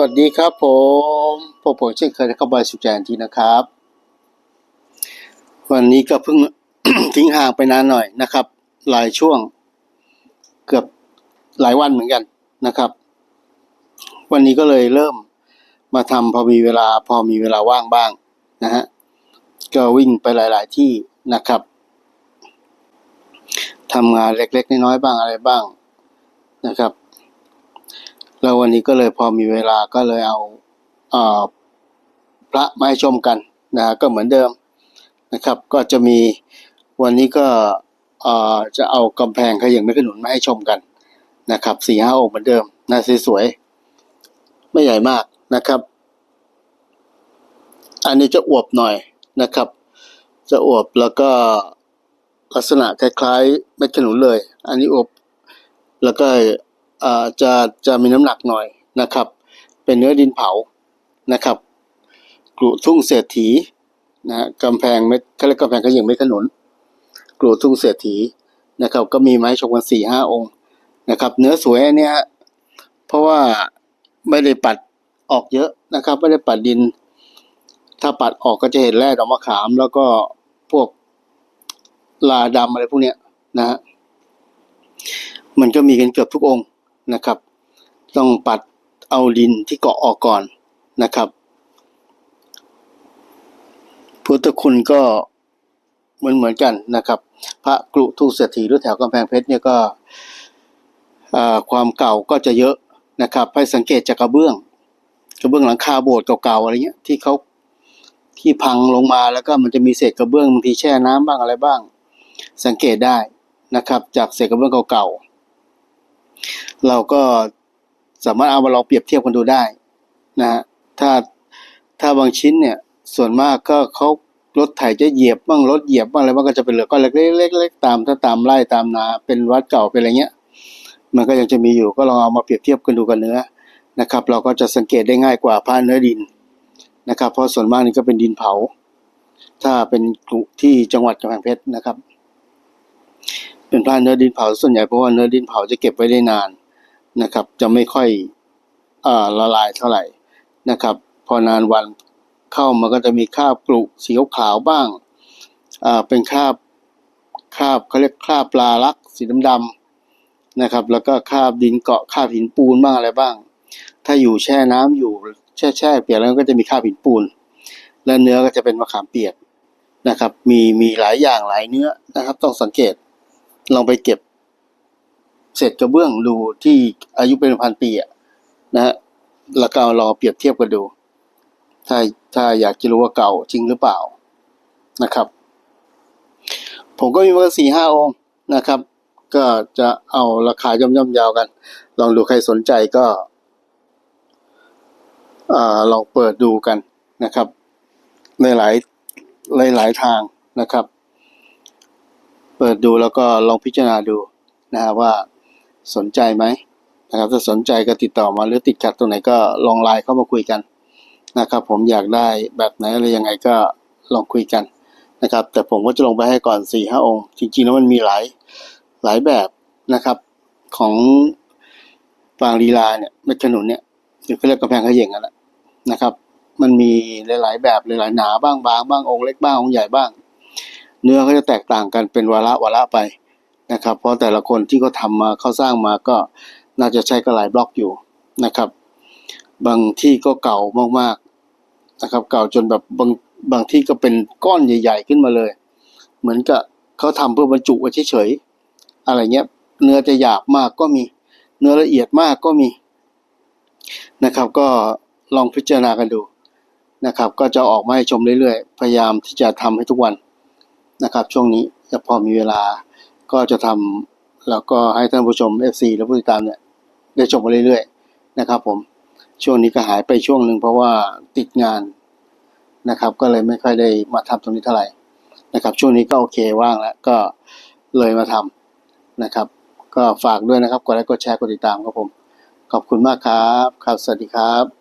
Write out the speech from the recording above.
วัสดีครับผมพบผมเช่นเคยนะครับบายสุแจนทีนะครับ วันนี้ก็เพิ่งทิ้งห่างไปนานหน่อยนะครับ หลายช่วง เกือบหลายวันเหมือนกันนะครับ วันนี้ก็เลยเริ่มมาทำพอมีเวลาพอมีเวลาว่างบ้างนะฮะก็วิ่งไปหลาย ๆ ที่นะครับทำงานเล็ก ๆ น้อยๆบ้างอะไรบ้างนะครับ แล้ววันนี้ก็เลยพอมีเวลาก็เลยเอาเออพระมาให้ชมกันนะก็เหมือนเดิมนะครับ ก็จะมีวันนี้ก็เออจะเอากำแพงขยิงไม่ขนุนมาให้ชมกันนะครับสี่ห้าองค์เหมือนเดิมนะสวยๆไม่ใหญ่มากนะครับ อันนี้จะอวบหน่อยนะครับ จะอวบแล้วก็ลักษณะคล้ายๆเม็ดขนุนเลย อันนี้อวบแล้วก็ จะจะมีน้ำหนักหน่อยนะครับ เป็นเนื้อดินเผานะครับกรุทุ่งเศรษฐีนะฮะกำแพงเม็ดเขาเรียกกำแพงขยิงเม็ดขนุนกรุทุ่งเศรษฐีนะครับ ก็มีไม้ชมกันสี่ห้าองค์นะครับ เนื้อสวยอันเนี้ยเพราะว่าไม่ได้ปัดออกเยอะนะครับ ไม่ได้ปัดดิน ถ้าปัดออกก็จะเห็นแร่ดอกมะขาม แล้วก็พวกลาดำอะไรพวกเนี้ยนะฮะมันก็มีกันเกือบทุกองค์ นะครับ ต้องปัดเอาดินที่เกาะออกก่อนนะครับ พุทธคุณก็เหมือนเหมือนกันนะครับ พระกรุทูกเศรษฐีหรือแถวกำแพงเพชรเนี่ยก็ความเก่าก็จะเยอะนะครับให้สังเกตจากกระเบื้อง กระเบื้องหลังคาโบสถ์เก่าๆอะไรเงี้ยที่เขาที่พังลงมาแล้วก็มันจะมีเศษกระเบื้องบางทีแช่น้ำบ้างอะไรบ้าง สังเกตได้นะครับ จากเศษกระเบื้องเก่าๆ เราก็สามารถเอามาลองเปรียบเทียบกันดูได้นะฮะถ้าถ้าบางชิ้นเนี่ยส่วนมากก็เขารถไถจะเหยียบบ้างรถเหยียบบ้างอะไรบ้างก็จะเป็นเหลือก้อนเล็กๆๆตามถ้าตามไร่ตามนาเป็นวัดเก่าเป็นอะไรเงี้ย มันก็ยังจะมีอยู่ก็ลองเอามาเปรียบเทียบกันดูกับเนื้อนะครับ เราก็จะสังเกตได้ง่ายกว่าผ้าเนื้อดินนะครับ เพราะส่วนมากนี่ก็เป็นดินเผา ถ้าเป็นกลุ่มที่จังหวัดกำแพงเพชรนะครับ เป็นผ้าเนื้อดินเผาส่วนใหญ่เพราะว่าเนื้อดินเผาจะเก็บไว้ได้นานนะครับ จะไม่ค่อยอละลายเท่าไหร่นะครับ พอนานวันเข้ามันก็จะมีคราบกรุสีขาวบ้างเป็นคราบคราบเขาเรียกคราบปลาลักสีดำๆนะครับ แล้วก็คราบดินเกาะคราบหินปูนบ้างอะไรบ้าง ถ้าอยู่แช่น้ำอยู่แช่แช่เปียกแล้วก็จะมีคราบหินปูน และเนื้อก็จะเป็นมะขามเปียกนะครับ มีมีหลายอย่างหลายเนื้อนะครับ ต้องสังเกต ลองไปเก็บเศษกระเบื้องดูที่อายุเป็นพันปีอะนะฮะแล้วก็เอาลอเปรียบเทียบกันดู ถ้าถ้าอยากจะรู้ว่าเก่าจริงหรือเปล่านะครับ ผมก็มีมาสี่ห้าองค์นะครับ ก็จะเอาราคาย่อมย่อมๆยาวกัน ลองดูใครสนใจก็อ่าลองเปิดดูกันนะครับ ในหลายหลายหลายทางนะครับ เปิดดูแล้วก็ลองพิจารณาดูนะฮะว่าสนใจไหมนะครับถ้าสนใจก็ติดต่อมาหรือติดขัดตรงไหนก็ลองไลน์เข้ามาคุยกันนะครับ ผมอยากได้แบบไหนอะไรยังไงก็ลองคุยกันนะครับ แต่ผมก็จะลงไปให้ก่อนสี่ห้าองค์ จริงๆแล้วมันมีหลายหลายแบบนะครับของปางลีลาเนี่ยเม็ดขนุนเนี่ยหรือเขาเรียกกำแพงขยิงกันแหละนะครับ มันมีหลายๆแบบหลายๆหนาบ้างบางบ้างองค์เล็กบ้างองค์ใหญ่บ้าง เนื้อเขาจะแตกต่างกันเป็นวาระวาระไปนะครับ เพราะแต่ละคนที่เขาทำมาเขาสร้างมาก็น่าจะใช้ก็หลายบล็อกอยู่นะครับ บางที่ก็เก่ามากๆนะครับ เก่าจนแบบบางบางที่ก็เป็นก้อนใหญ่ ๆ ขึ้นมาเลย เหมือนกับเขาทำเพื่อบรรจุไว้เฉยๆอะไรเงี้ย เนื้อจะหยาบมากก็มี เนื้อละเอียดมากก็มีนะครับ ก็ลองพิจารณากันดูนะครับ ก็จะออกมาให้ชมเรื่อยๆ พยายามที่จะทำให้ทุกวัน นะครับ ช่วงนี้จะพอมีเวลาก็จะทำแล้วก็ให้ท่านผู้ชม FC และผู้ติดตามเนี่ยได้ชมมาเรื่อยๆนะครับ ผมช่วงนี้ก็หายไปช่วงหนึ่งเพราะว่าติดงานนะครับ ก็เลยไม่ค่อยได้มาทำตรงนี้เท่าไหร่นะครับ ช่วงนี้ก็โอเคว่างแล้วก็เลยมาทำนะครับ ก็ฝากด้วยนะครับกดไลค์กดแชร์กดติดตามครับผม ขอบคุณมากครับ ครับ สวัสดีครับ